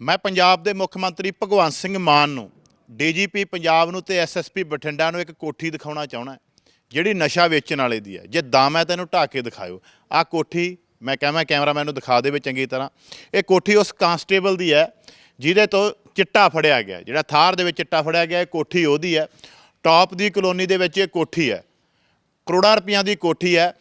ਮੈਂ ਪੰਜਾਬ ਦੇ ਮੁੱਖ ਮੰਤਰੀ ਭਗਵੰਤ ਸਿੰਘ ਮਾਨ ਨੂੰ, ਡੀਜੀਪੀ ਪੰਜਾਬ ਨੂੰ ਤੇ ਐਸਐਸਪੀ ਬਠਿੰਡਾ ਨੂੰ ਇੱਕ ਕੋਠੀ ਦਿਖਾਉਣਾ ਚਾਹਣਾ ਜਿਹੜੀ ਨਸ਼ਾ ਵੇਚਣ ਵਾਲੇ ਦੀ ਹੈ। ਜੇ ਦਮ ਹੈ ਤੈਨੂੰ ਢਾਹ ਕੇ ਦਿਖਾਇਓ। ਆਹ ਕੋਠੀ ਮੈਂ ਕਹਾਂ ਕੈਮਰਾਮੈਨ ਨੂੰ ਦਿਖਾ ਦੇਵੇ ਚੰਗੀ ਤਰ੍ਹਾਂ। ਇਹ ਕੋਠੀ ਉਸ ਕਾਂਸਟੇਬਲ ਦੀ ਹੈ, ਜਿਹਦੇ ਤੋਂ ਚਿੱਟਾ ਫੜਿਆ ਗਿਆ। ਜਿਹੜਾ ਥਾਰ ਦੇ ਵਿੱਚ ਚਿੱਟਾ ਫੜਿਆ ਗਿਆ, ਇਹ ਕੋਠੀ ਉਹਦੀ ਹੈ। ਟੌਪ ਦੀ ਕਲੋਨੀ ਦੇ ਵਿੱਚ ਇਹ ਕੋਠੀ ਹੈ। ਕਰੋੜਾਂ ਰੁਪਈਆਂ ਦੀ ਕੋਠੀ ਹੈ।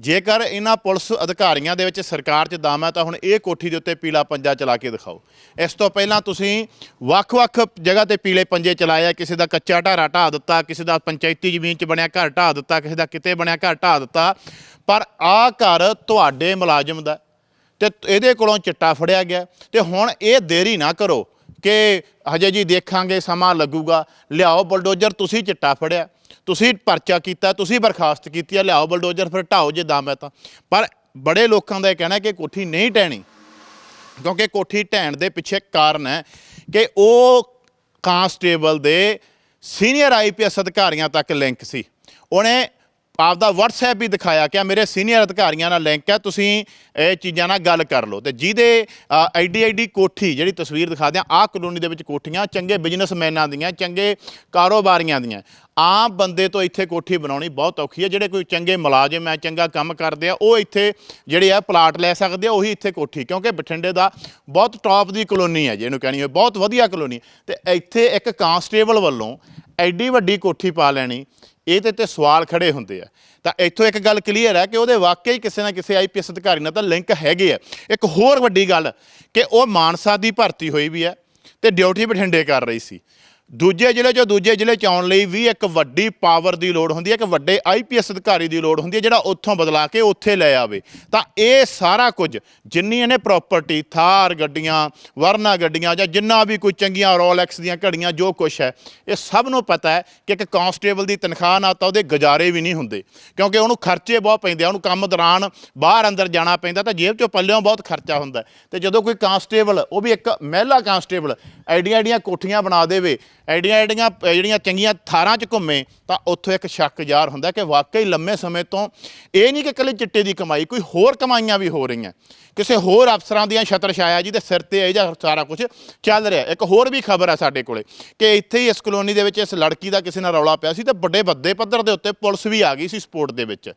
ਜੇਕਰ ਇਹਨਾਂ ਪੁਲਿਸ ਅਧਿਕਾਰੀਆਂ ਦੇ ਵਿੱਚ ਸਰਕਾਰ 'ਚ ਦਮ ਹੈ ਤਾਂ ਹੁਣ ਇਹ ਕੋਠੀ ਦੇ ਉੱਤੇ ਪੀਲਾ ਪੰਜਾ ਚਲਾ ਕੇ ਦਿਖਾਓ। ਇਸ ਤੋਂ ਪਹਿਲਾਂ ਤੁਸੀਂ ਵੱਖ-ਵੱਖ ਜਗ੍ਹਾ ਤੇ ਪੀਲੇ ਪੰਜੇ ਚਲਾਏ ਕਿਸੇ ਦਾ ਕੱਚਾ ਢਾਰਾ ਢਾਹ ਦਿੱਤਾ, ਕਿਸੇ ਦਾ ਪੰਚਾਇਤੀ ਜ਼ਮੀਨ 'ਚ ਬਣਿਆ ਘਰ ਢਾਹ ਦਿੱਤਾ, ਕਿਸੇ ਦਾ ਕਿਤੇ ਬਣਿਆ ਘਰ ਢਾਹ ਦਿੱਤਾ। ਪਰ ਆਹ ਘਰ ਤੁਹਾਡੇ ਮੁਲਾਜ਼ਮ ਦਾ ਤੇ ਇਹਦੇ ਕੋਲੋਂ ਚਿੱਟਾ ਫੜਿਆ ਗਿਆ। ਤੇ ਹੁਣ ਇਹ ਦੇਰੀ ਨਾ ਕਰੋ। ਕਿ ਹਜੇ ਜੀ ਦੇਖਾਂਗੇ, ਸਮਾਂ ਲੱਗੂਗਾ। ਲਿਆਓ ਬਲਡੋਜ਼ਰ, ਤੁਸੀਂ ਚਿੱਟਾ ਫੜਿਆ। ਤੁਸੀਂ ਪਰਚਾ ਕੀਤਾ, ਤੁਸੀਂ ਬਰਖਾਸਤ ਕੀਤੀ ਆ, ਲਿਆਓ ਬਲਡੋਜ਼ਰ, ਫਿਰ ਢਾਓ ਜੇ ਦਮ ਹੈ ਤਾਂ। ਪਰ ਬੜੇ ਲੋਕਾਂ ਦਾ ਇਹ ਕਹਿਣਾ ਕਿ ਕੋਠੀ ਨਹੀਂ ਟਹਿਣੀ, ਕਿਉਂਕਿ ਕੋਠੀ ਢਹਿਣ ਦੇ ਪਿੱਛੇ ਕਾਰਨ ਹੈ ਕਿ ਉਹ ਕਾਂਸਟੇਬਲ ਦੇ ਸੀਨੀਅਰ ਆਈਪੀਐਸ ਅਧਿਕਾਰੀਆਂ ਤੱਕ ਲਿੰਕ ਸੀ। ਉਹਨੇ ਆਪਦਾ WhatsApp ਵੀ ਦਿਖਾਇਆ ਕਿ ਆਹ ਮੇਰੇ ਸੀਨੀਅਰ ਅਧਿਕਾਰੀਆਂ ਨਾਲ ਲਿੰਕ ਹੈ, ਤੁਸੀਂ ਇਹ ਚੀਜ਼ਾਂ ਨਾਲ ਗੱਲ ਕਰ ਲਓ ਤੇ ਜਿਹਦੇ ਐਡੀ ਐਡੀ ਕੋਠੀ, ਜਿਹੜੀ ਤਸਵੀਰ ਦਿਖਾ ਦਿਆਂ ਆਹ ਕਲੋਨੀ ਦੇ ਵਿੱਚ ਕੋਠੀਆਂ, ਚੰਗੇ ਬਿਜ਼ਨਸਮੈਨਾਂ ਦੀਆਂ, ਚੰਗੇ ਕਾਰੋਬਾਰੀਆਂ ਦੀਆਂ ਆਮ ਬੰਦੇ ਤੋਂ ਇੱਥੇ ਕੋਠੀ ਬਣਾਉਣੀ ਬਹੁਤ ਔਖੀ ਹੈ, ਜਿਹੜੇ ਕੋਈ ਚੰਗੇ ਮੁਲਾਜ਼ਮ ਹੈ, ਚੰਗਾ ਕੰਮ ਕਰਦੇ ਆ, ਉਹ ਇੱਥੇ ਜਿਹੜੇ ਆ ਪਲਾਟ ਲੈ ਸਕਦੇ ਆ, ਉਹੀ ਇੱਥੇ ਕੋਠੀ, ਕਿਉਂਕਿ ਬਠਿੰਡੇ ਦਾ ਬਹੁਤ ਟੌਪ ਦੀ ਕਲੋਨੀ ਹੈ, ਜਿਹਨੂੰ ਕਹਿਣੀ ਹੋਏ ਬਹੁਤ ਵਧੀਆ ਕਲੋਨੀ ਹੈ। ਤੇ ਇੱਥੇ ਇੱਕ ਕਾਂਸਟੇਬਲ ਵੱਲੋਂ ਐਡੀ ਵੱਡੀ ਕੋਠੀ ਪਾ ਲੈਣੀ ਇਹਦੇ ਤੇ ਸਵਾਲ ਖੜੇ ਹੁੰਦੇ ਆ। ਤਾਂ ਇੱਥੋਂ ਇੱਕ ਗੱਲ ਕਲੀਅਰ ਹੈ ਕਿ ਉਹਦੇ ਵਾਕਈ ਕਿਸੇ ਨਾ ਕਿਸੇ ਆਈਪੀਐਸ ਅਧਿਕਾਰੀ ਨਾਲ ਤਾਂ ਲਿੰਕ ਹੈਗੇ ਆ। ਇੱਕ ਹੋਰ ਵੱਡੀ ਗੱਲ ਕਿ ਉਹ ਮਾਨਸਾ ਦੀ ਭਰਤੀ ਹੋਈ ਵੀ ਹੈ ਤੇ ਡਿਊਟੀ ਬਠਿੰਡੇ ਕਰ ਰਹੀ ਸੀ। ਦੂਜੇ ਜ਼ਿਲ੍ਹੇ ਚੋਂ ਦੂਜੇ ਜ਼ਿਲ੍ਹੇ ਚ ਆਉਣ ਲਈ ਵੀ ਇੱਕ ਵੱਡੀ ਪਾਵਰ ਦੀ ਲੋੜ ਹੁੰਦੀ ਹੈ, ਇੱਕ ਵੱਡੇ ਆਈਪੀਐਸ ਅਧਿਕਾਰੀ ਦੀ ਲੋੜ ਹੁੰਦੀ ਹੈ, ਜਿਹੜਾ ਉੱਥੋਂ ਬਦਲਾ ਕੇ ਉੱਥੇ ਲੈ ਆਵੇ ਤਾਂ ਇਹ ਸਾਰਾ ਕੁਝ ਜਿੰਨੀ ਇਹਨੇ ਪ੍ਰਾਪਰਟੀ ਥਾਰ ਗੱਡੀਆਂ, ਵਰਨਾ ਗੱਡੀਆਂ ਜਾਂ ਜਿੰਨਾ ਵੀ ਕੋਈ ਚੰਗੀਆਂ ਰੋਲੈਕਸ ਦੀਆਂ ਘੜੀਆਂ, ਜੋ ਕੁਝ ਹੈ, ਇਹ ਸਭ ਨੂੰ ਪਤਾ ਹੈ ਕਿ ਇੱਕ ਕਾਂਸਟੇਬਲ ਦੀ ਤਨਖਾਹ ਨਾਲ ਤਾਂ ਉਹਦੇ ਗੁਜ਼ਾਰੇ ਵੀ ਨਹੀਂ ਹੁੰਦੇ ਕਿਉਂਕਿ ਉਹਨੂੰ ਖਰਚੇ ਬਹੁਤ ਪੈਂਦੇ ਆ, ਉਹਨੂੰ ਕੰਮ ਦੌਰਾਨ ਬਾਹਰ ਅੰਦਰ ਜਾਣਾ ਪੈਂਦਾ ਤਾਂ ਜੇਬ ਚੋਂ ਪੱਲਿਓਂ ਬਹੁਤ ਖਰਚਾ ਹੁੰਦਾ ਹੈ। ਤੇ ਜਦੋਂ ਕੋਈ ਕਾਂਸਟੇਬਲ ਉਹ ਵੀ ਇੱਕ ਮਹਿਲਾ ਕਾਂਸਟੇਬਲ ਐਡੀਆਂ ਐਡੀਆਂ ਕੋਠੀਆਂ ਬਣਾ ਦੇਵੇ ਐਡੀਆਂ ਐਡੀਆਂ ਜਿਹੜੀਆਂ ਚੰਗੀਆਂ ਥਾਰਾਂ 'ਚ ਘੁੰਮੇ, ਤਾਂ ਉੱਥੋਂ ਇੱਕ ਸ਼ੱਕ ਜ਼ਾਹਰ ਹੁੰਦਾ ਕਿ ਵਾਕਈ ਲੰਮੇ ਸਮੇਂ ਤੋਂ ਇਹ ਨਹੀਂ ਕਿ ਇਕੱਲੇ ਚਿੱਟੇ ਦੀ ਕਮਾਈ, ਕੋਈ ਹੋਰ ਕਮਾਈਆਂ ਵੀ ਹੋ ਰਹੀਆਂ। ਕਿਸੇ ਹੋਰ ਅਫਸਰਾਂ ਦੀਆਂ ਛਤਰ ਛਾਇਆ ਜੀ ਦੇ ਸਿਰ ਤੇ ਇਹ ਜਿਹਾ ਸਾਰਾ ਕੁਝ ਚੱਲ ਰਿਹਾ। ਇੱਕ ਹੋਰ ਵੀ ਖਬਰ ਆ ਸਾਡੇ ਕੋਲੇ ਕਿ ਇੱਥੇ ਹੀ ਇਸ ਕਲੋਨੀ ਦੇ ਵਿੱਚ ਇਸ ਲੜਕੀ ਦਾ ਕਿਸੇ ਨਾਲ ਰੌਲਾ ਪਿਆ ਸੀ ਤੇ ਵੱਡੇ ਵੱਡੇ ਪੱਧਰ ਦੇ ਉੱਤੇ ਪੁਲਿਸ ਵੀ ਆ ਗਈ ਸੀ ਸਪੋਰਟ ਦੇ ਵਿੱਚ।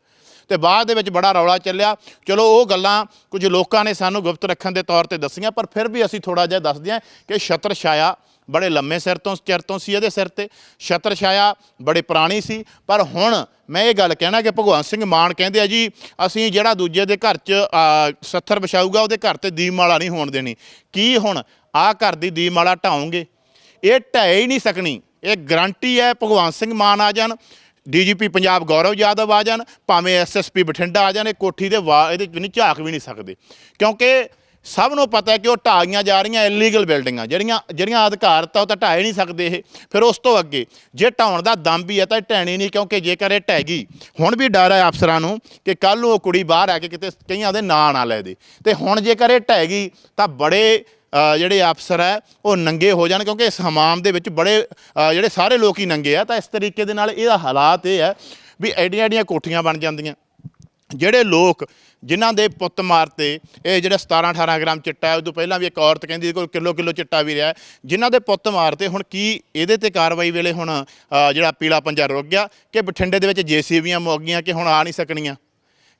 ਤੇ ਬਾਅਦ ਦੇ ਵਿੱਚ ਬੜਾ ਰੌਲਾ ਚੱਲਿਆ। ਚਲੋ ਉਹ ਗੱਲਾਂ ਕੁਝ ਲੋਕਾਂ ਨੇ ਸਾਨੂੰ ਗੁਪਤ ਰੱਖਣ ਦੇ ਤੌਰ ਤੇ ਦੱਸੀਆਂ, ਪਰ ਫਿਰ ਵੀ ਅਸੀਂ ਥੋੜਾ ਜਿਹਾ ਦੱਸਦੇ ਹਾਂ ਕਿ ਛਤਰ ਛਾਇਆ ਬੜੇ ਲੰਮੇ ਸਿਰ ਤੋਂ ਚਿਰ ਤੋਂ ਸੀ ਇਹਦੇ ਸਿਰ ਤੇ। ਛਤਰ ਛਾਇਆ, ਬੜੇ ਪੁਰਾਣੀ ਸੀ। ਪਰ ਹੁਣ ਮੈਂ ਇਹ ਗੱਲ ਕਹਿਣਾ ਕਿ ਭਗਵੰਤ ਸਿੰਘ ਮਾਨ ਕਹਿੰਦੇ ਆ ਜੀ, ਅਸੀਂ ਜਿਹੜਾ ਦੂਜੇ ਦੇ ਘਰ 'ਚ ਸੱਥਰ ਵਿਛਾਊਗਾ, ਉਹਦੇ ਘਰ ਤੇ ਦੀਪਮਾਲਾ ਨਹੀਂ ਹੋਣ ਦੇਣੀ। ਕੀ ਹੁਣ ਆਹ ਘਰ ਦੀ ਦੀਪਮਾਲਾ ਢਾਉਂਗੇ? ਇਹ ਢਹਿ ਹੀ ਨਹੀਂ ਸਕਣੀ। ਇਹ ਗਰੰਟੀ ਹੈ ਭਗਵੰਤ ਸਿੰਘ ਮਾਨ ਆ ਜਾਣ, ਡੀਜੀਪੀ ਪੰਜਾਬ ਗੌਰਵ ਯਾਦਵ ਆ ਜਾਣ, ਭਾਵੇਂ ਐਸਐਸਪੀ ਬਠਿੰਡਾ ਆ ਜਾਣ, ਇਹ ਕੋਠੀ ਦੇ ਵਾ, ਇਹਦੇ ਚ ਨਹੀਂ ਝਾਕ ਵੀ ਨਹੀਂ ਸਕਦੇ। ਕਿਉਂਕਿ ਸਭ ਨੂੰ ਪਤਾ ਹੈ ਕਿ ਉਹ ਢਾਈਆਂ ਜਾ ਰਹੀਆਂ ਇਲੀਗਲ ਬਿਲਡਿੰਗਾਂ ਜਿਹੜੀਆਂ ਜਿਹੜੀਆਂ ਅਧਿਕਾਰਤ ਆ ਉਹ ਤਾਂ ਢਾਏ ਨਹੀਂ ਸਕਦੇ ਇਹ। ਫਿਰ ਉਸ ਤੋਂ ਅੱਗੇ, ਜੇ ਢਾਉਣ ਦਾ ਦਮ ਵੀ ਹੈ ਤਾਂ ਇਹ ਢਹਿਣੀ ਨਹੀਂ, ਕਿਉਂਕਿ ਜੇਕਰ ਇਹ ਢਹਿ ਗਈ ਹੁਣ ਵੀ ਡਰ ਹੈ ਅਫਸਰਾਂ ਨੂੰ ਕਿ ਕੱਲ ਨੂੰ ਉਹ ਕੁੜੀ ਬਾਹਰ ਆ ਕੇ ਕਿਤੇ ਕਈਆਂ ਦੇ ਨਾਂ ਨਾ ਲੈ ਦੇ। ਤੇ ਹੁਣ ਜੇਕਰ ਇਹ ਢਹਿ ਗਈ ਤਾਂ ਬੜੇ ਜਿਹੜੇ ਅਫਸਰ ਹੈ, ਉਹ ਨੰਗੇ ਹੋ ਜਾਣ, ਕਿਉਂਕਿ ਇਸ ਹਮਾਮ ਦੇ ਵਿੱਚ ਬੜੇ ਜਿਹੜੇ ਸਾਰੇ ਲੋਕ ਹੀ ਨੰਗੇ ਆ। ਤਾਂ ਇਸ ਤਰੀਕੇ ਦੇ ਨਾਲ ਇਹਦਾ ਹਾਲਾਤ ਇਹ ਹੈ ਵੀ ਐਡੀਆਂ ਐਡੀਆਂ ਕੋਠੀਆਂ ਬਣ ਜਾਂਦੀਆਂ। ਜਿਹੜੇ ਲੋਕ ਜਿਨ੍ਹਾਂ ਦੇ ਪੁੱਤ ਮਾਰਤੇ ਇਹ ਜਿਹੜਾ 17 18 ਗ੍ਰਾਮ ਚਿੱਟਾ ਹੈ ਉਦੋਂ ਪਹਿਲਾਂ ਵੀ ਇੱਕ ਔਰਤ ਕਹਿੰਦੀ ਕੋਈ ਕਿਲੋ ਕਿਲੋ ਚਿੱਟਾ ਵੀ ਰਿਹਾ ਹੈ। ਜਿਨ੍ਹਾਂ ਦੇ ਪੁੱਤ ਮਾਰਤੇ ਹੁਣ ਕੀ ਇਹਦੇ ਤੇ ਕਾਰਵਾਈ ਵੇਲੇ ਹੁਣ ਅ, ਜਿਹੜਾ ਪੀਲਾ ਪੰਜਾ ਰੁਕ ਗਿਆ? ਕਿ ਬਠਿੰਡੇ ਦੇ ਵਿੱਚ ਜੀਸੀਬੀਆਂ ਮੁੱਕ ਗਈਆਂ ਕਿ ਹੁਣ ਆ ਨਹੀਂ ਸਕਣੀਆਂ?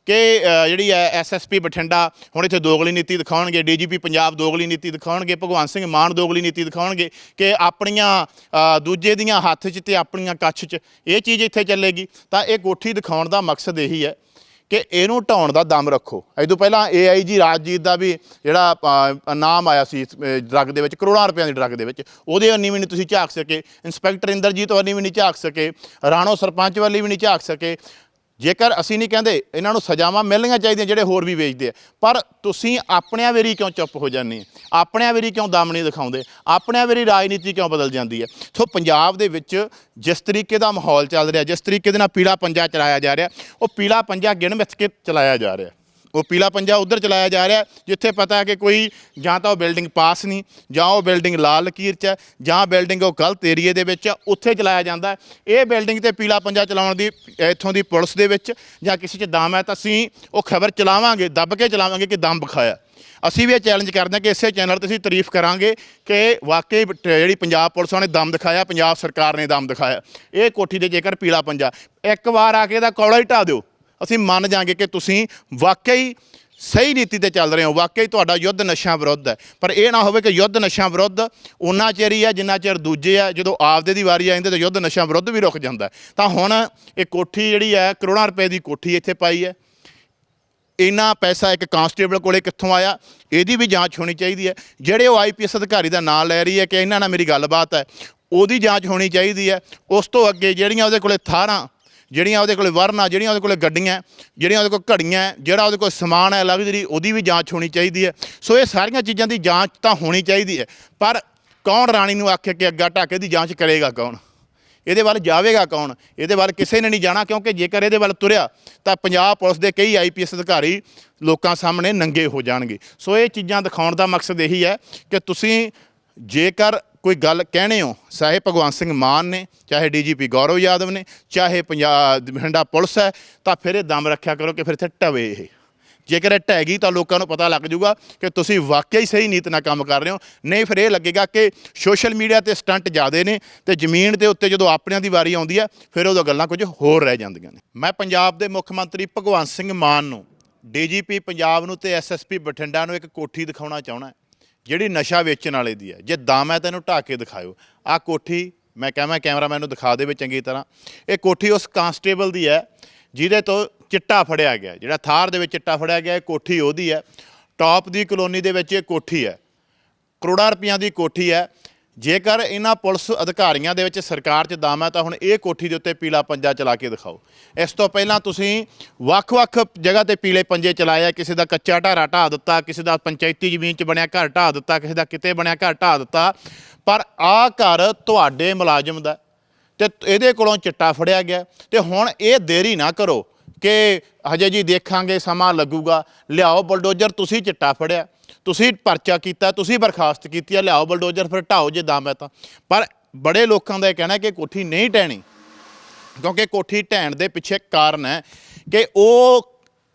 ਕਿ ਅ, ਜਿਹੜੀ ਹੈ ਐਸਐਸਪੀ ਬਠਿੰਡਾ ਹੁਣ ਇੱਥੇ ਦੋਗਲੀ ਨੀਤੀ ਦਿਖਾਉਣਗੇ ਡੀਜੀਪੀ ਪੰਜਾਬ ਦੋਗਲੀ ਨੀਤੀ ਦਿਖਾਉਣਗੇ ਭਗਵੰਤ ਸਿੰਘ ਮਾਨ ਦੋਗਲੀ ਨੀਤੀ ਦਿਖਾਉਣਗੇ ਕਿ ਆਪਣੀਆਂ ਅ, ਦੂਜੇ ਦੀਆਂ ਹੱਥ 'ਚ ਤੇ ਆਪਣੀਆਂ ਕੱਛ 'ਚ ਇਹ ਚੀਜ਼ ਇੱਥੇ ਚੱਲੇਗੀ। ਤਾਂ ਇਹ ਕੋਠੀ ਦਿਖਾਉਣ ਦਾ ਮਕਸਦ ਇਹੀ ਹੈ ਕਿ ਇਹਨੂੰ ਢਾਉਣ ਦਾ ਦਮ ਰੱਖੋ। ਇਹ ਤੋਂ ਪਹਿਲਾਂ ਏਆਈਜੀ ਰਾਜਜੀਤ ਦਾ ਵੀ ਜਿਹੜਾ ਨਾਮ ਆਇਆ ਸੀ ਡਰੱਗ ਦੇ ਵਿੱਚ, ਕਰੋੜਾਂ ਰੁਪਈਆਂ ਦੀ ਡਰੱਗ ਦੇ ਵਿੱਚ, ਉਹਦੇ ਅੰਨੀ ਵੀ ਨਹੀਂ ਤੁਸੀਂ ਝਾਕ ਸਕੇ। ਇੰਸਪੈਕਟਰ ਇੰਦਰਜੀਤ ਵਾਲੀ ਵੀ ਨਹੀਂ ਝਾਕ ਸਕੇ। ਰਾਣੋ ਸਰਪੰਚ ਵਾਲੀ ਵੀ ਨਹੀਂ ਝਾਕ ਸਕੇ। ਜੇਕਰ ਅਸੀਂ ਨਹੀਂ ਕਹਿੰਦੇ, ਇਹਨਾਂ ਨੂੰ ਸਜ਼ਾਵਾਂ ਮਿਲਣੀਆਂ ਚਾਹੀਦੀਆਂ ਜਿਹੜੇ ਹੋਰ ਵੀ ਵੇਚਦੇ ਆ। ਪਰ ਤੁਸੀਂ ਆਪਣਿਆਂ ਵੇਰੀ ਕਿਉਂ ਚੁੱਪ ਹੋ ਜਾਂਦੇ ਆ ਆਪਣਿਆਂ ਵੇਰੀ ਕਿਉਂ ਦਮ ਨਹੀਂ ਦਿਖਾਉਂਦੇ? ਆਪਣਿਆਂ ਵੇਰੀ ਰਾਜਨੀਤੀ ਕਿਉਂ ਬਦਲ ਜਾਂਦੀ ਹੈ? ਸੋ ਪੰਜਾਬ ਦੇ ਵਿੱਚ ਜਿਸ ਤਰੀਕੇ ਦਾ ਮਾਹੌਲ ਚੱਲ ਰਿਹਾ, ਜਿਸ ਤਰੀਕੇ ਦੇ ਨਾਲ ਪੀਲਾ ਪੰਜਾ ਚਲਾਇਆ ਜਾ ਰਿਹਾ, ਉਹ ਪੀਲਾ ਪੰਜਾ ਗਿਣ ਮਿੱਥ ਕੇ ਚਲਾਇਆ ਜਾ ਰਿਹਾ। ਉਹ ਪੀਲਾ ਪੰਜਾ ਉਧਰ ਚਲਾਇਆ ਜਾ ਰਿਹਾ, ਜਿੱਥੇ ਪਤਾ ਹੈ ਕਿ ਕੋਈ ਜਾਂ ਤਾਂ ਉਹ ਬਿਲਡਿੰਗ ਪਾਸ ਨਹੀਂ, ਜਾਂ ਉਹ ਬਿਲਡਿੰਗ ਲਾਲ ਲਕੀਰ 'ਚ ਹੈ, ਜਾਂ ਬਿਲਡਿੰਗ ਉਹ ਗਲਤ ਏਰੀਏ ਦੇ ਵਿੱਚ ਹੈ, ਉੱਥੇ ਚਲਾਇਆ ਜਾਂਦਾ ਇਹ ਬਿਲਡਿੰਗ ਤੇ ਪੀਲਾ ਪੰਜਾ ਚਲਾਉਣ ਦੀ, ਇੱਥੋਂ ਦੀ ਪੁਲਿਸ ਦੇ ਵਿੱਚ ਜਾਂ ਕਿਸੇ 'ਚ ਦਮ ਹੈ ਤਾਂ ਅਸੀਂ ਉਹ ਖਬਰ ਚਲਾਵਾਂਗੇ, ਦੱਬ ਕੇ ਚਲਾਵਾਂਗੇ ਕਿ ਦਮ ਵਿਖਾਇਆ ਅਸੀਂ ਵੀ ਇਹ ਚੈਲੰਜ ਕਰਦੇ ਹਾਂ ਕਿ ਇਸੇ ਚੈਨਲ ਤੇ ਅਸੀਂ ਤਾਰੀਫ ਕਰਾਂਗੇ ਕਿ ਵਾਕਈ ਟ- ਜਿਹੜੀ ਪੰਜਾਬ ਪੁਲਿਸ ਨੇ ਦਮ ਦਿਖਾਇਆ, ਪੰਜਾਬ ਸਰਕਾਰ ਨੇ ਦਮ ਦਿਖਾਇਆ। ਇਹ ਕੋਠੀ ਦੇ ਜੇਕਰ ਪੀਲਾ ਪੰਜਾ, ਇੱਕ ਵਾਰ ਆ ਕੇ ਇਹਦਾ ਕੌਲਾ ਹੀ ਢਾ ਦਿਓ। ਅਸੀਂ ਮੰਨ ਜਾਾਂਗੇ ਕਿ ਤੁਸੀਂ ਵਾਕਈ ਸਹੀ ਨੀਤੀ ਤੇ ਚੱਲ ਰਹੇ ਹੋ, ਵਾਕਈ ਤੁਹਾਡਾ ਯੁੱਧ ਨਸ਼ਿਆਂ ਵਿਰੁੱਧ ਹੈ। ਪਰ ਇਹ ਨਾ ਹੋਵੇ ਕਿ ਯੁੱਧ ਨਸ਼ਿਆਂ ਵਿਰੁੱਧ ਉਨਾ ਚਿਰ ਹੀ ਹੈ ਜਿੰਨਾ ਚਿਰ ਦੂਜੇ ਆ ਜਦੋਂ ਆਪਦੇ ਦੀ ਵਾਰੀ ਆ ਜਾਂਦੀ ਤਾਂ ਯੁੱਧ ਨਸ਼ਿਆਂ ਵਿਰੁੱਧ ਵੀ ਰੁਕ ਜਾਂਦਾ ਤਾਂ ਹੁਣ ਇਹ ਕੋਠੀ ਜਿਹੜੀ ਹੈ, ਕਰੋੜਾਂ ਰੁਪਏ ਦੀ ਕੋਠੀ ਇੱਥੇ ਪਾਈ ਹੈ। ਇੰਨਾ ਪੈਸਾ ਇੱਕ ਕਾਂਸਟੇਬਲ ਕੋਲੇ ਕਿੱਥੋਂ ਆਇਆ? ਇਹਦੀ ਵੀ ਜਾਂਚ ਹੋਣੀ ਚਾਹੀਦੀ ਹੈ। ਜਿਹੜੇ ਉਹ ਆਈਪੀਐਸ ਅਧਿਕਾਰੀ ਦਾ ਨਾਮ ਲੈ ਰਹੀ ਹੈ ਕਿ ਇਹਨਾਂ ਨਾਲ ਮੇਰੀ ਗੱਲਬਾਤ ਹੈ, ਉਹਦੀ ਜਾਂਚ ਹੋਣੀ ਚਾਹੀਦੀ ਹੈ। ਉਸ ਤੋਂ ਅੱਗੇ ਜਿਹੜੀਆਂ ਉਹਦੇ ਕੋਲੇ ਥਾਰਾਂ ਜਿਹੜੀਆਂ ਉਹਦੇ ਕੋਲੇ ਵਰਨਾ, ਜਿਹੜੀਆਂ ਉਹਦੇ ਕੋਲੇ ਗੱਡੀਆਂ, ਜਿਹੜੀਆਂ ਉਹਦੇ ਕੋਲ ਘੜੀਆਂ, ਜਿਹੜਾ ਉਹਦੇ ਕੋਲ ਸਮਾਨ ਹੈ, ਲਗਜ਼ਰੀ, ਉਹਦੀ ਵੀ ਜਾਂਚ ਹੋਣੀ ਚਾਹੀਦੀ ਹੈ। ਸੋ ਇਹ ਸਾਰੀਆਂ ਚੀਜ਼ਾਂ ਦੀ ਜਾਂਚ ਤਾਂ ਹੋਣੀ ਚਾਹੀਦੀ ਹੈ। ਪਰ ਕੌਣ ਰਾਣੀ ਨੂੰ ਆਖੇ ਕਿ ਅੱਗਾ ਢਾਕੇ ਦੀ ਜਾਂਚ ਕਰੇਗਾ ਕੌਣ? ਇਹਦੇ ਵੱਲ ਜਾਵੇਗਾ ਕੌਣ? ਇਹਦੇ ਵੱਲ ਕਿਸੇ ਨੇ ਨਹੀਂ ਜਾਣਾ, ਕਿਉਂਕਿ ਜੇਕਰ ਇਹਦੇ ਵੱਲ ਤੁਰਿਆ, ਤਾਂ ਪੰਜਾਬ ਪੁਲਿਸ ਦੇ ਕਈ ਆਈਪੀਐਸ ਅਧਿਕਾਰੀ ਲੋਕਾਂ ਸਾਹਮਣੇ ਨੰਗੇ ਹੋ ਜਾਣਗੇ। ਸੋ ਇਹ ਚੀਜ਼ਾਂ ਦਿਖਾਉਣ ਦਾ ਮਕਸਦ ਇਹੀ ਹੈ ਕਿ ਤੁਸੀਂ ਜੇਕਰ ਕੋਈ ਗੱਲ ਕਹਿਣੇ ਹੋ? ਚਾਹੇ ਭਗਵੰਤ ਸਿੰਘ ਮਾਨ ਨੇ, ਚਾਹੇ ਡੀਜੀਪੀ ਗੌਰਵ ਯਾਦਵ ਨੇ, ਚਾਹੇ ਪੰਜਾਬ ਬਠਿੰਡਾ ਪੁਲਿਸ ਹੈ, ਤਾਂ ਫਿਰ ਇਹ ਦਮ ਰੱਖਿਆ ਕਰੋ ਕਿ ਫਿਰ ਇੱਥੇ ਟਵੇ ਇਹ। ਜੇਕਰ ਇਹ ਢਹਿ ਗਈ ਤਾਂ ਲੋਕਾਂ ਨੂੰ ਪਤਾ ਲੱਗ ਜਾਊਗਾ ਕਿ ਤੁਸੀਂ ਵਾਕਿਆ ਹੀ ਸਹੀ ਨੀਤ ਨਾਲ ਕੰਮ ਕਰ ਰਹੇ ਹੋ। ਨਹੀਂ ਫਿਰ ਇਹ ਲੱਗੇਗਾ ਕਿ ਸੋਸ਼ਲ ਮੀਡੀਆ ਤੇ ਸਟੰਟ ਜ਼ਿਆਦੇ ਨੇ ਤੇ ਜ਼ਮੀਨ ਦੇ ਉੱਤੇ ਜਦੋਂ ਆਪਣਿਆਂ ਦੀ ਵਾਰੀ ਆਉਂਦੀ ਹੈ, ਫਿਰ ਉਦੋਂ ਗੱਲਾਂ ਕੁਝ ਹੋਰ ਰਹਿ ਜਾਂਦੀਆਂ ਨੇ। ਮੈਂ ਪੰਜਾਬ ਦੇ ਮੁੱਖ ਮੰਤਰੀ ਭਗਵੰਤ ਸਿੰਘ ਮਾਨ ਨੂੰ, ਡੀਜੀਪੀ ਪੰਜਾਬ ਨੂੰ ਤੇ ਐਸਐਸਪੀ ਬਠਿੰਡਾ ਨੂੰ ਇੱਕ ਕੋਠੀ ਦਿਖਾਉਣਾ ਚਾਹਣਾ ਜਿਹੜੀ ਨਸ਼ਾ ਵੇਚਣ ਵਾਲੇ ਦੀ ਹੈ, ਜੇ ਦਮ ਹੈ ਤੈਨੂੰ ਢਾਹ ਕੇ ਦਿਖਾਇਓ। ਆਹ ਕੋਠੀ, ਮੈਂ ਕਹਾਂ ਕੈਮਰਾਮੈਨ ਨੂੰ ਦਿਖਾ ਦੇਵੇ ਚੰਗੀ ਤਰ੍ਹਾਂ। ਇਹ ਕੋਠੀ ਉਸ ਕਾਂਸਟੇਬਲ ਦੀ ਹੈ, ਜਿਹਦੇ ਤੋਂ ਚਿੱਟਾ ਫੜਿਆ ਗਿਆ ਜਿਹੜਾ ਥਾਰ ਦੇ ਵਿੱਚ ਚਿੱਟਾ ਫੜਿਆ ਗਿਆ, ਇਹ ਕੋਠੀ ਉਹਦੀ ਹੈ। ਟੌਪ ਦੀ ਕਲੋਨੀ ਦੇ ਵਿੱਚ ਇਹ ਕੋਠੀ ਹੈ। ਕਰੋੜਾਂ ਰੁਪਈਆਂ ਦੀ ਕੋਠੀ ਹੈ। ਜੇਕਰ ਇਹਨਾਂ ਪੁਲਿਸ ਅਧਿਕਾਰੀਆਂ ਦੇ ਵਿੱਚ ਸਰਕਾਰ 'ਚ ਦਮ ਹੈ, ਤਾਂ ਹੁਣ ਇਹ ਕੋਠੀ ਦੇ ਉੱਤੇ ਪੀਲਾ ਪੰਜਾ ਚਲਾ ਕੇ ਦਿਖਾਓ। ਇਸ ਤੋਂ ਪਹਿਲਾਂ ਤੁਸੀਂ ਵੱਖ-ਵੱਖ ਜਗ੍ਹਾ ਤੇ ਪੀਲੇ ਪੰਜੇ ਚਲਾਏ ਆ, ਕਿਸੇ ਦਾ ਕੱਚਾ ਢਾਰਾ ਢਾ ਦਿੱਤਾ, ਕਿਸੇ ਦਾ ਪੰਚਾਇਤੀ ਜ਼ਮੀਨ 'ਚ ਬਣਿਆ ਘਰ ਢਾ ਦਿੱਤਾ, ਕਿਸੇ ਦਾ ਕਿਤੇ ਬਣਿਆ ਘਰ ਢਾ ਦਿੱਤਾ, ਪਰ ਆਹ ਘਰ ਤੁਹਾਡੇ ਮੁਲਾਜ਼ਮ ਦਾ ਤੇ ਇਹਦੇ ਕੋਲੋਂ ਚਿੱਟਾ ਫੜਿਆ ਗਿਆ ਤੇ ਹੁਣ ਇਹ ਦੇਰੀ ਨਾ ਕਰੋ। ਕਿ ਹਜੇ ਜੀ ਦੇਖਾਂਗੇ, ਸਮਾਂ ਲੱਗੂਗਾ। ਲਿਆਓ ਬਲਡੋਜ਼ਰ, ਤੁਸੀਂ ਚਿੱਟਾ ਫੜਿਆ। ਤੁਸੀਂ ਪਰਚਾ ਕੀਤਾ, ਤੁਸੀਂ ਬਰਖਾਸਤ ਕੀਤੀ ਹੈ ਲਿਆਓ ਬਲਡੋਜ਼ਰ, ਫਿਰ ਢਾਓ ਜੇ ਦਮ ਹੈ ਤਾਂ। ਪਰ ਬੜੇ ਲੋਕਾਂ ਦਾ ਇਹ ਕਹਿਣਾ ਕਿ ਕੋਠੀ ਨਹੀਂ ਟਹਿਣੀ, ਕਿਉਂਕਿ ਕੋਠੀ ਢਹਿਣ ਦੇ ਪਿੱਛੇ ਕਾਰਨ ਹੈ ਕਿ ਉਹ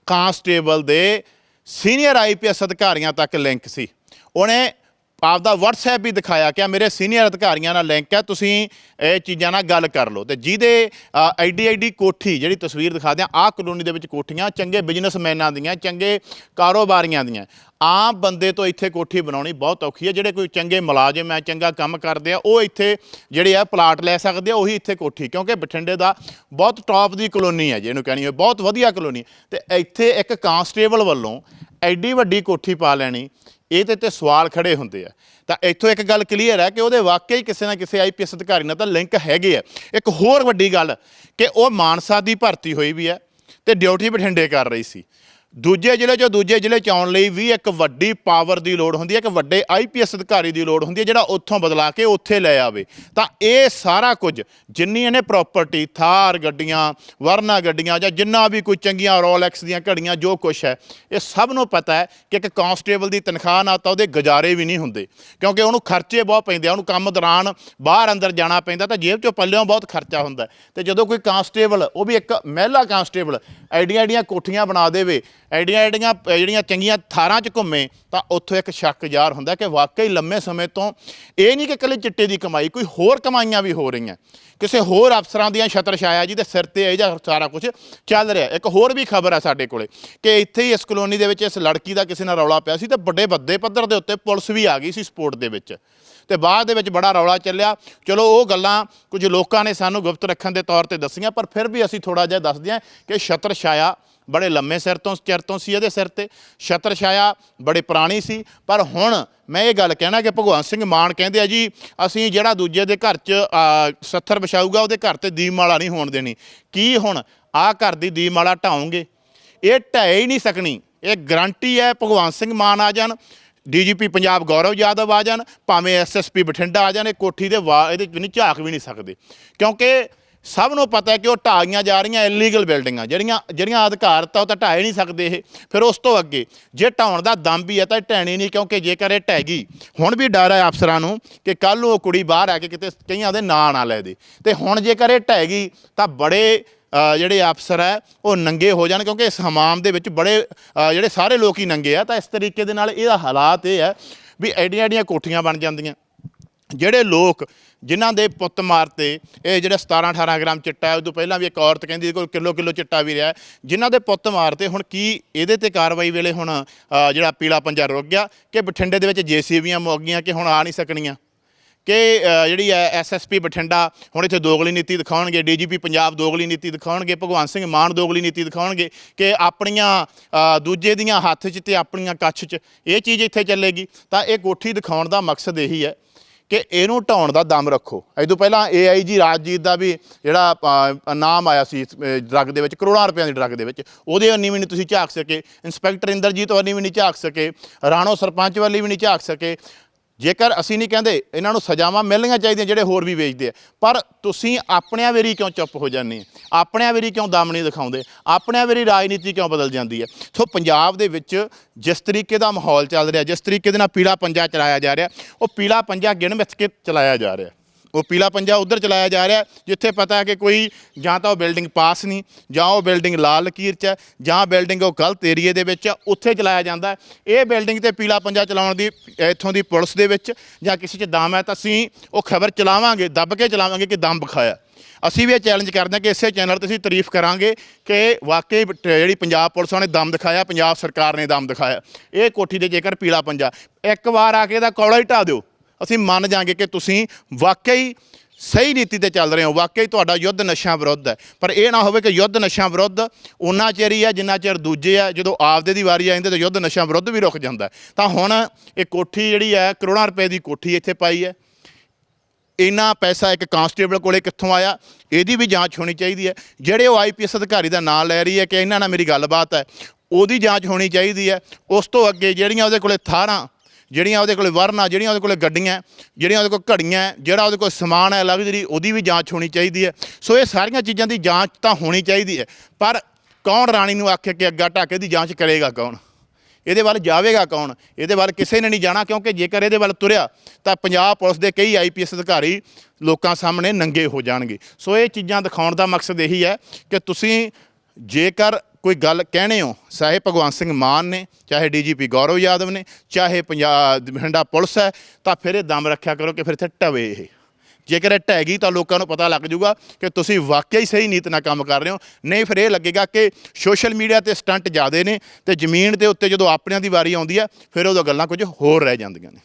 ਕਾਂਸਟੇਬਲ ਦੇ ਸੀਨੀਅਰ ਆਈਪੀਐਸ ਅਧਿਕਾਰੀਆਂ ਤੱਕ ਲਿੰਕ ਸੀ। ਉਹਨੇ ਆਪਦਾ WhatsApp ਵੀ ਦਿਖਾਇਆ ਕਿ ਮੇਰੇ ਸੀਨੀਅਰ ਅਧਿਕਾਰੀਆਂ ਨਾਲ ਲਿੰਕ ਹੈ, ਤੁਸੀਂ ਇਹ ਚੀਜ਼ਾਂ ਨਾਲ ਗੱਲ ਕਰ ਲਓ। ਤੇ ਜਿਹਦੇ ਐਡੀ ਐਡੀ ਕੋਠੀ ਜਿਹੜੀ ਤਸਵੀਰ ਦਿਖਾਦੇ ਆ, ਆਹ ਕਲੋਨੀ ਦੇ ਵਿੱਚ ਕੋਠੀਆਂ, ਚੰਗੇ ਬਿਜ਼ਨਸਮੈਨਾਂ ਦੀਆਂ, ਚੰਗੇ ਕਾਰੋਬਾਰੀਆਂ ਦੀਆਂ। ਆਮ ਬੰਦੇ ਤੋਂ ਇੱਥੇ ਕੋਠੀ ਬਣਾਉਣੀ ਬਹੁਤ ਔਖੀ ਹੈ, ਜਿਹੜੇ ਕੋਈ ਚੰਗੇ ਮੁਲਾਜ਼ਮ ਹੈ, ਚੰਗਾ ਕੰਮ ਕਰਦੇ ਆ, ਉਹ ਇੱਥੇ ਜਿਹੜੇ ਆ ਪਲਾਟ ਲੈ ਸਕਦੇ ਆ, ਉਹੀ ਇੱਥੇ ਕੋਠੀ, ਕਿਉਂਕਿ ਬਠਿੰਡੇ ਦਾ ਬਹੁਤ ਟੌਪ ਦੀ ਕਲੋਨੀ ਹੈ, ਜਿਹਨੂੰ ਕਹਿਣੀ ਹੋਏ, ਬਹੁਤ ਵਧੀਆ ਕਲੋਨੀ। ਤੇ ਇੱਥੇ ਇੱਕ ਕਾਂਸਟੇਬਲ ਵੱਲੋਂ ਐਡੀ ਵੱਡੀ ਕੋਠੀ ਪਾ ਲੈਣੀ ਇਹਦੇ ਤੇ ਸਵਾਲ ਖੜੇ ਹੁੰਦੇ ਆ। ਤਾਂ ਇੱਥੋਂ ਇੱਕ ਗੱਲ ਕਲੀਅਰ ਹੈ ਕਿ ਉਹਦੇ ਵਾਕਈ ਕਿਸੇ ਨਾ ਕਿਸੇ ਆਈਪੀਐਸ ਅਧਿਕਾਰੀ ਨਾਲ ਤਾਂ ਲਿੰਕ ਹੈਗੇ ਆ। ਇੱਕ ਹੋਰ ਵੱਡੀ ਗੱਲ ਕਿ ਉਹ ਮਾਨਸਾ ਦੀ ਭਰਤੀ ਹੋਈ ਵੀ ਹੈ ਤੇ ਡਿਊਟੀ ਬਠਿੰਡੇ ਕਰ ਰਹੀ ਸੀ। ਦੂਜੇ ਜ਼ਿਲ੍ਹੇ ਚੋਂ ਦੂਜੇ ਜ਼ਿਲ੍ਹੇ ਚ ਆਉਣ ਲਈ ਵੀ ਇੱਕ ਵੱਡੀ ਪਾਵਰ ਦੀ ਲੋੜ ਹੁੰਦੀ ਹੈ, ਇੱਕ ਵੱਡੇ ਆਈਪੀਐਸ ਅਧਿਕਾਰੀ ਦੀ ਲੋੜ ਹੁੰਦੀ ਹੈ, ਜਿਹੜਾ ਉੱਥੋਂ ਬਦਲਾ ਕੇ ਉੱਥੇ ਲੈ ਆਵੇ ਤਾਂ ਇਹ ਸਾਰਾ ਕੁਝ ਜਿੰਨੀ ਇਹਨੇ ਪ੍ਰਾਪਰਟੀ ਥਾਰ ਗੱਡੀਆਂ, ਵਰਨਾ ਗੱਡੀਆਂ ਜਾਂ ਜਿੰਨਾ ਵੀ ਕੋਈ ਚੰਗੀਆਂ ਰੋਲੈਕਸ ਦੀਆਂ ਘੜੀਆਂ, ਜੋ ਕੁਝ ਹੈ, ਇਹ ਸਭ ਨੂੰ ਪਤਾ ਹੈ ਕਿ ਇੱਕ ਕਾਂਸਟੇਬਲ ਦੀ ਤਨਖਾਹ ਨਾਲ ਤਾਂ ਉਹਦੇ ਗੁਜ਼ਾਰੇ ਵੀ ਨਹੀਂ ਹੁੰਦੇ ਕਿਉਂਕਿ ਉਹਨੂੰ ਖਰਚੇ ਬਹੁਤ ਪੈਂਦੇ ਆ, ਉਹਨੂੰ ਕੰਮ ਦੌਰਾਨ ਬਾਹਰ ਅੰਦਰ ਜਾਣਾ ਪੈਂਦਾ ਤਾਂ ਜੇਬ ਚੋਂ ਪੱਲਿਓਂ ਬਹੁਤ ਖਰਚਾ ਹੁੰਦਾ ਹੈ। ਤੇ ਜਦੋਂ ਕੋਈ ਕਾਂਸਟੇਬਲ ਉਹ ਵੀ ਇੱਕ ਮਹਿਲਾ ਕਾਂਸਟੇਬਲ ਐਡੀਆਂ ਐਡੀਆਂ ਕੋਠੀਆਂ ਬਣਾ ਦੇਵੇ ਐਡੀਆਂ ਐਡੀਆਂ ਜਿਹੜੀਆਂ ਚੰਗੀਆਂ ਥਾਰਾਂ 'ਚ ਘੁੰਮੇ, ਤਾਂ ਉੱਥੋਂ ਇੱਕ ਸ਼ੱਕ ਜ਼ਾਹਰ ਹੁੰਦਾ ਕਿ ਵਾਕਈ ਲੰਮੇ ਸਮੇਂ ਤੋਂ ਇਹ ਨਹੀਂ ਕਿ ਇਕੱਲੇ ਚਿੱਟੇ ਦੀ ਕਮਾਈ, ਕੋਈ ਹੋਰ ਕਮਾਈਆਂ ਵੀ ਹੋ ਰਹੀਆਂ। ਕਿਸੇ ਹੋਰ ਅਫਸਰਾਂ ਦੀਆਂ ਛਤਰ ਛਾਇਆ ਜੀ ਦੇ ਸਿਰ ਤੇ ਇਹ ਜਿਹਾ ਸਾਰਾ ਕੁਝ ਚੱਲ ਰਿਹਾ। ਇੱਕ ਹੋਰ ਵੀ ਖਬਰ ਹੈ ਸਾਡੇ ਕੋਲੇ ਕਿ ਇੱਥੇ ਹੀ ਇਸ ਕਲੋਨੀ ਦੇ ਵਿੱਚ ਇਸ ਲੜਕੀ ਦਾ ਕਿਸੇ ਨਾਲ ਰੌਲਾ ਪਿਆ ਸੀ ਤੇ ਵੱਡੇ ਵੱਡੇ ਪੱਧਰ ਦੇ ਉੱਤੇ ਪੁਲਿਸ ਵੀ ਆ ਗਈ ਸੀ ਸਪੋਰਟ ਦੇ ਵਿੱਚ। ਤੇ ਬਾਅਦ ਦੇ ਵਿੱਚ ਬੜਾ ਰੌਲਾ ਚੱਲਿਆ। ਚਲੋ ਉਹ ਗੱਲਾਂ ਕੁਝ ਲੋਕਾਂ ਨੇ ਸਾਨੂੰ ਗੁਪਤ ਰੱਖਣ ਦੇ ਤੌਰ ਤੇ ਦੱਸੀਆਂ, ਪਰ ਫਿਰ ਵੀ ਅਸੀਂ ਥੋੜਾ ਜਿਹਾ ਦੱਸਦੇ ਹਾਂ ਕਿ ਛਤਰ ਛਾਇਆ ਬੜੇ ਲੰਮੇ ਸਿਰ ਤੋਂ ਚਿਰ ਤੋਂ ਸੀ ਇਹਦੇ ਸਿਰ ਤੇ। ਛਤਰ ਛਾਇਆ ਬੜੇ ਪੁਰਾਣੀ ਸੀ। ਪਰ ਹੁਣ ਮੈਂ ਇਹ ਗੱਲ ਕਹਿਣਾ ਕਿ ਭਗਵੰਤ ਸਿੰਘ ਮਾਨ ਕਹਿੰਦੇ ਆ ਜੀ, ਅਸੀਂ ਜਿਹੜਾ ਦੂਜੇ ਦੇ ਘਰ 'ਚ ਸੱਥਰ ਵਿਛਾਊਗਾ, ਉਹਦੇ ਘਰ ਤੇ ਦੀਪਮਾਲਾ ਨਹੀਂ ਹੋਣ ਦੇਣੀ। ਕੀ ਹੁਣ ਆਹ ਘਰ ਦੀ ਦੀਪਮਾਲਾ ਢਾਉਂਗੇ? ਇਹ ਢਹਿ ਹੀ ਨਹੀਂ ਸਕਣੀ। ਇਹ ਗਰੰਟੀ ਹੈ ਭਗਵੰਤ ਸਿੰਘ ਮਾਨ ਆ ਜਾਣ। ਡੀਜੀਪੀ ਪੰਜਾਬ ਗੌਰਵ ਯਾਦਵ ਆ ਜਾਣ। ਭਾਵੇਂ ਐਸਐਸਪੀ ਬਠਿੰਡਾ ਆ ਜਾਣ, ਇਹ ਕੋਠੀ ਦੇ ਵਾ, ਇਹਦੇ ਨਹੀਂ ਝਾਕ ਵੀ ਨਹੀਂ ਸਕਦੇ। ਕਿਉਂਕਿ ਸਭ ਨੂੰ ਪਤਾ ਹੈ ਕਿ ਉਹ ਢਾਈਆਂ ਜਾ ਰਹੀਆਂ ਇਲੀਗਲ ਬਿਲਡਿੰਗਾਂ ਜਿਹੜੀਆਂ ਜਿਹੜੀਆਂ ਅਧਿਕਾਰਤ ਆ ਉਹ ਤਾਂ ਢਾਏ ਨਹੀਂ ਸਕਦੇ ਇਹ। ਫਿਰ ਉਸ ਤੋਂ ਅੱਗੇ, ਜੇ ਢਾਉਣ ਦਾ ਦਮ ਵੀ ਹੈ ਤਾਂ ਇਹ ਢਹਿਣੀ ਨਹੀਂ, ਕਿਉਂਕਿ ਜੇਕਰ ਇਹ ਢਹਿ ਗਈ, ਹੁਣ ਵੀ ਡਰ ਹੈ ਅਫਸਰਾਂ ਨੂੰ ਕਿ ਕੱਲ ਨੂੰ ਉਹ ਕੁੜੀ ਬਾਹਰ ਆ ਕੇ ਕਿਤੇ ਕਈਆਂ ਦੇ ਨਾਂ ਨਾ ਲੈ ਦੇ। ਤੇ ਹੁਣ ਜੇਕਰ ਇਹ ਢਹਿ ਗਈ, ਤਾਂ ਬੜੇ ਜਿਹੜੇ ਅਫਸਰ ਹੈ, ਉਹ ਨੰਗੇ ਹੋ ਜਾਣ, ਕਿਉਂਕਿ ਇਸ ਹਮਾਮ ਦੇ ਵਿੱਚ ਬੜੇ ਜਿਹੜੇ ਸਾਰੇ ਲੋਕ ਹੀ ਨੰਗੇ ਆ, ਤਾਂ ਇਸ ਤਰੀਕੇ ਦੇ ਨਾਲ ਇਹਦਾ ਹਾਲਾਤ ਇਹ ਹੈ ਵੀ ਐਡੀਆਂ ਐਡੀਆਂ ਕੋਠੀਆਂ ਬਣ ਜਾਂਦੀਆਂ। ਜਿਹੜੇ ਲੋਕ ਜਿਨ੍ਹਾਂ ਦੇ ਪੁੱਤ ਮਾਰਤੇ, ਇਹ ਜਿਹੜਾ 17 18 ਗ੍ਰਾਮ ਚਿੱਟਾ ਹੈ, ਉਦੋਂ ਪਹਿਲਾਂ ਵੀ ਇੱਕ ਔਰਤ ਕਹਿੰਦੀ ਕੋਲ ਕੋਈ ਕਿਲੋ ਕਿਲੋ ਚਿੱਟਾ ਵੀ ਰਿਹਾ ਜਿਨ੍ਹਾਂ ਦੇ ਪੁੱਤ ਮਾਰਤੇ, ਹੁਣ ਕੀ ਇਹਦੇ ਤੇ ਕਾਰਵਾਈ ਵੇਲੇ ਹੁਣ ਜਿਹੜਾ ਪੀਲਾ ਪੰਜਾ ਰੁਕ ਗਿਆ, ਕਿ ਬਠਿੰਡੇ ਦੇ ਵਿੱਚ ਜੀਸੀਬੀਆਂ ਮੁੱਕ ਗਈਆਂ ਕਿ ਹੁਣ ਆ ਨਹੀਂ ਸਕਣੀਆਂ? ਕਿ ਜਿਹੜੀ ਹੈ ਐਸਐਸਪੀ ਬਠਿੰਡਾ, ਹੁਣ ਇੱਥੇ ਦੋਗਲੀ ਨੀਤੀ ਦਿਖਾਉਣਗੇ, ਡੀਜੀਪੀ ਪੰਜਾਬ ਦੋਗਲੀ ਨੀਤੀ ਦਿਖਾਉਣਗੇ ਭਗਵੰਤ ਸਿੰਘ ਮਾਨ ਦੋਗਲੀ ਨੀਤੀ ਦਿਖਾਉਣਗੇ, ਕਿ ਆਪਣੀਆਂ ਦੂਜੇ ਦੀਆਂ ਹੱਥ 'ਚ ਤੇ ਆਪਣੀਆਂ ਕੱਛ 'ਚ ਇਹ ਚੀਜ਼ ਇੱਥੇ ਚੱਲੇਗੀ। ਤਾਂ ਇਹ ਕੋਠੀ ਦਿਖਾਉਣ ਦਾ ਮਕਸਦ ਇਹੀ ਹੈ ਕਿ ਇਹਨੂੰ ਢਾਉਣ ਦਾ ਦਮ ਰੱਖੋ। ਇਹ ਤੋਂ ਪਹਿਲਾਂ ਏਆਈਜੀ ਰਾਜਜੀਤ ਦਾ ਵੀ ਜਿਹੜਾ ਨਾਮ ਆਇਆ ਸੀ ਡਰੱਗ ਦੇ ਵਿੱਚ, ਕਰੋੜਾਂ ਰੁਪਈਆਂ ਦੀ ਡਰੱਗ ਦੇ ਵਿੱਚ, ਉਹਦੇ ਅੰਨੀ ਵੀ ਨਹੀਂ ਤੁਸੀਂ ਝਾਕ ਸਕੇ। ਇੰਸਪੈਕਟਰ ਇੰਦਰਜੀਤ ਵਾਲੀ ਵੀ ਨਹੀਂ ਝਾਕ ਸਕੇ। ਰਾਣੋ ਸਰਪੰਚ ਵਾਲੀ ਵੀ ਨਹੀਂ ਝਾਕ ਸਕੇ। ਜੇਕਰ ਅਸੀਂ ਨਹੀਂ ਕਹਿੰਦੇ, ਇਹਨਾਂ ਨੂੰ ਸਜ਼ਾਵਾਂ ਮਿਲਣੀਆਂ ਚਾਹੀਦੀਆਂ ਜਿਹੜੇ ਹੋਰ ਵੀ ਵੇਚਦੇ ਆ। ਪਰ ਤੁਸੀਂ ਆਪਣਿਆਂ ਵੇਰੀ ਕਿਉਂ ਚੁੱਪ ਹੋ ਜਾਂਦੇ ਆਪਣਿਆਂ ਵੇਰੀ ਕਿਉਂ ਦਮ ਨਹੀਂ ਦਿਖਾਉਂਦੇ? ਆਪਣਿਆਂ ਵੇਰੀ ਰਾਜਨੀਤੀ ਕਿਉਂ ਬਦਲ ਜਾਂਦੀ ਹੈ ਸੋ ਪੰਜਾਬ ਦੇ ਵਿੱਚ ਜਿਸ ਤਰੀਕੇ ਦਾ ਮਾਹੌਲ ਚੱਲ ਰਿਹਾ, ਜਿਸ ਤਰੀਕੇ ਦੇ ਨਾਲ ਪੀਲਾ ਪੰਜਾ ਚਲਾਇਆ ਜਾ ਰਿਹਾ, ਉਹ ਪੀਲਾ ਪੰਜਾ ਗਿਣ ਮਿੱਥ ਕੇ ਚਲਾਇਆ ਜਾ ਰਿਹਾ। ਉਹ ਪੀਲਾ ਪੰਜਾ ਉਧਰ ਚਲਾਇਆ ਜਾ ਰਿਹਾ ਜਿੱਥੇ ਪਤਾ ਹੈ ਕਿ ਕੋਈ ਜਾਂ ਤਾਂ ਉਹ ਬਿਲਡਿੰਗ ਪਾਸ ਨਹੀਂ ਜਾਂ ਉਹ ਬਿਲਡਿੰਗ ਲਾਲ ਲਕੀਰ 'ਚ ਹੈ ਜਾਂ ਬਿਲਡਿੰਗ ਉਹ ਗਲਤ ਏਰੀਏ ਦੇ ਵਿੱਚ ਹੈ, ਉੱਥੇ ਚਲਾਇਆ ਜਾਂਦਾ ਇਹ ਬਿਲਡਿੰਗ ਤੇ ਪੀਲਾ ਪੰਜਾ ਚਲਾਉਣ ਦੀ ਇੱਥੋਂ ਦੀ ਪੁਲਿਸ ਦੇ ਵਿੱਚ ਜਾਂ ਕਿਸੇ 'ਚ ਦਮ ਹੈ ਤਾਂ ਅਸੀਂ ਉਹ ਖਬਰ ਚਲਾਵਾਂਗੇ ਦੱਬ ਕੇ ਚਲਾਵਾਂਗੇ ਕਿ ਦਮ ਵਿਖਾਇਆ। ਅਸੀਂ ਵੀ ਇਹ ਚੈਲੰਜ ਕਰਦੇ ਹਾਂ ਕਿ ਇਸੇ ਚੈਨਲ ਤੇ ਅਸੀਂ ਤਾਰੀਫ ਕਰਾਂਗੇ ਕਿ ਵਾਕਈ ਬ- ਜਿਹੜੀ ਪੰਜਾਬ ਪੁਲਿਸ ਨੇ ਦਮ ਦਿਖਾਇਆ ਪੰਜਾਬ ਸਰਕਾਰ ਨੇ ਦਮ ਦਿਖਾਇਆ। ਇਹ ਕੋਠੀ ਦੇ ਜੇਕਰ ਪੀਲਾ ਪੰਜਾ ਇੱਕ ਵਾਰ ਆ ਕੇ ਇਹਦਾ ਕੌੜਾ ਹੀ ਢਾ ਦਿਓ। ਅਸੀਂ ਮੰਨ ਜਾਾਂਗੇ ਕਿ ਤੁਸੀਂ ਵਾਕਈ ਸਹੀ ਨੀਤੀ ਤੇ ਚੱਲ ਰਹੇ ਹੋ, ਵਾਕਈ ਤੁਹਾਡਾ ਯੁੱਧ ਨਸ਼ਿਆਂ ਵਿਰੁੱਧ ਹੈ। ਪਰ ਇਹ ਨਾ ਹੋਵੇ ਕਿ ਯੁੱਧ ਨਸ਼ਿਆਂ ਵਿਰੁੱਧ ਉਨਾ ਚਿਰ ਹੀ ਹੈ ਜਿੰਨਾ ਚਿਰ ਦੂਜੇ ਆ, ਜਦੋਂ ਆਪਦੇ ਦੀ ਵਾਰੀ ਆ ਜਾਂਦੀ ਤਾਂ ਯੁੱਧ ਨਸ਼ਿਆਂ ਵਿਰੁੱਧ ਵੀ ਰੁਕ ਜਾਂਦਾ ਤਾਂ ਹੁਣ ਇਹ ਕੋਠੀ ਜਿਹੜੀ ਹੈ, ਕਰੋੜਾਂ ਰੁਪਏ ਦੀ ਕੋਠੀ ਇੱਥੇ ਪਾਈ ਹੈ। ਇੰਨਾ ਪੈਸਾ ਇੱਕ ਕਾਂਸਟੇਬਲ ਕੋਲੇ ਕਿੱਥੋਂ ਆਇਆ? ਇਹਦੀ ਵੀ ਜਾਂਚ ਹੋਣੀ ਚਾਹੀਦੀ ਹੈ। ਜਿਹੜੇ ਉਹ ਆਈਪੀਐਸ ਅਧਿਕਾਰੀ ਦਾ ਨਾਮ ਲੈ ਰਹੀ ਹੈ ਕਿ ਇਹਨਾਂ ਨਾਲ ਮੇਰੀ ਗੱਲਬਾਤ ਹੈ, ਉਹਦੀ ਜਾਂਚ ਹੋਣੀ ਚਾਹੀਦੀ ਹੈ। ਉਸ ਤੋਂ ਅੱਗੇ ਜਿਹੜੀਆਂ ਉਹਦੇ ਕੋਲੇ ਥਾਰਾਂ ਜਿਹੜੀਆਂ ਉਹਦੇ ਕੋਲੇ ਵਰਨਾ, ਜਿਹੜੀਆਂ ਉਹਦੇ ਕੋਲੇ ਗੱਡੀਆਂ, ਜਿਹੜੀਆਂ ਉਹਦੇ ਕੋਲ ਘੜੀਆਂ, ਜਿਹੜਾ ਉਹਦੇ ਕੋਲ ਸਮਾਨ ਹੈ ਲਗਜ਼ਰੀ ਉਹਦੀ ਵੀ ਜਾਂਚ ਹੋਣੀ ਚਾਹੀਦੀ ਹੈ। ਸੋ ਇਹ ਸਾਰੀਆਂ ਚੀਜ਼ਾਂ ਦੀ ਜਾਂਚ ਤਾਂ ਹੋਣੀ ਚਾਹੀਦੀ ਹੈ। ਪਰ ਕੌਣ ਰਾਣੀ ਨੂੰ ਆਖੇ ਕਿ ਅੱਗਾ ਢਾਕੇ ਦੀ ਜਾਂਚ ਕਰੇਗਾ ਕੌਣ? ਇਹਦੇ ਵੱਲ ਜਾਵੇਗਾ ਕੌਣ? ਇਹਦੇ ਵੱਲ ਕਿਸੇ ਨੇ ਨਹੀਂ ਜਾਣਾ, ਕਿਉਂਕਿ ਜੇਕਰ ਇਹਦੇ ਵੱਲ ਤੁਰਿਆ, ਤਾਂ ਪੰਜਾਬ ਪੁਲਿਸ ਦੇ ਕਈ ਆਈਪੀਐਸ ਅਧਿਕਾਰੀ ਲੋਕਾਂ ਸਾਹਮਣੇ ਨੰਗੇ ਹੋ ਜਾਣਗੇ। ਸੋ ਇਹ ਚੀਜ਼ਾਂ ਦਿਖਾਉਣ ਦਾ ਮਕਸਦ ਇਹੀ ਹੈ ਕਿ ਤੁਸੀਂ ਜੇਕਰ ਕੋਈ ਗੱਲ ਕਹਿਣੇ ਹੋ, ਚਾਹੇ ਭਗਵੰਤ ਸਿੰਘ ਮਾਨ ਨੇ, ਚਾਹੇ ਡੀਜੀਪੀ ਗੌਰਵ ਯਾਦਵ ਨੇ, ਚਾਹੇ ਪੰਜਾਬ ਬਠਿੰਡਾ ਪੁਲਿਸ ਹੈ, ਤਾਂ ਫਿਰ ਇਹ ਦਮ ਰੱਖਿਆ ਕਰੋ ਕਿ ਫਿਰ ਇੱਥੇ ਟਵੇ ਇਹ। ਜੇਕਰ ਇਹ ਢਹਿ ਗਈ ਤਾਂ ਲੋਕਾਂ ਨੂੰ ਪਤਾ ਲੱਗ ਜਾਊਗਾ ਕਿ ਤੁਸੀਂ ਵਾਕਿਆ ਹੀ ਸਹੀ ਨੀਤ ਨਾਲ ਕੰਮ ਕਰ ਰਹੇ ਹੋ। ਨਹੀਂ, ਫਿਰ ਇਹ ਲੱਗੇਗਾ ਕਿ ਸੋਸ਼ਲ ਮੀਡੀਆ ਤੇ ਸਟੰਟ ਜ਼ਿਆਦੇ ਨੇ ਤੇ ਜ਼ਮੀਨ ਦੇ ਉੱਤੇ ਜਦੋਂ ਆਪਣਿਆਂ ਦੀ ਵਾਰੀ ਆਉਂਦੀ ਹੈ, ਫਿਰ ਉਦੋਂ ਗੱਲਾਂ ਕੁਝ ਹੋਰ ਰਹਿ ਜਾਂਦੀਆਂ ਨੇ।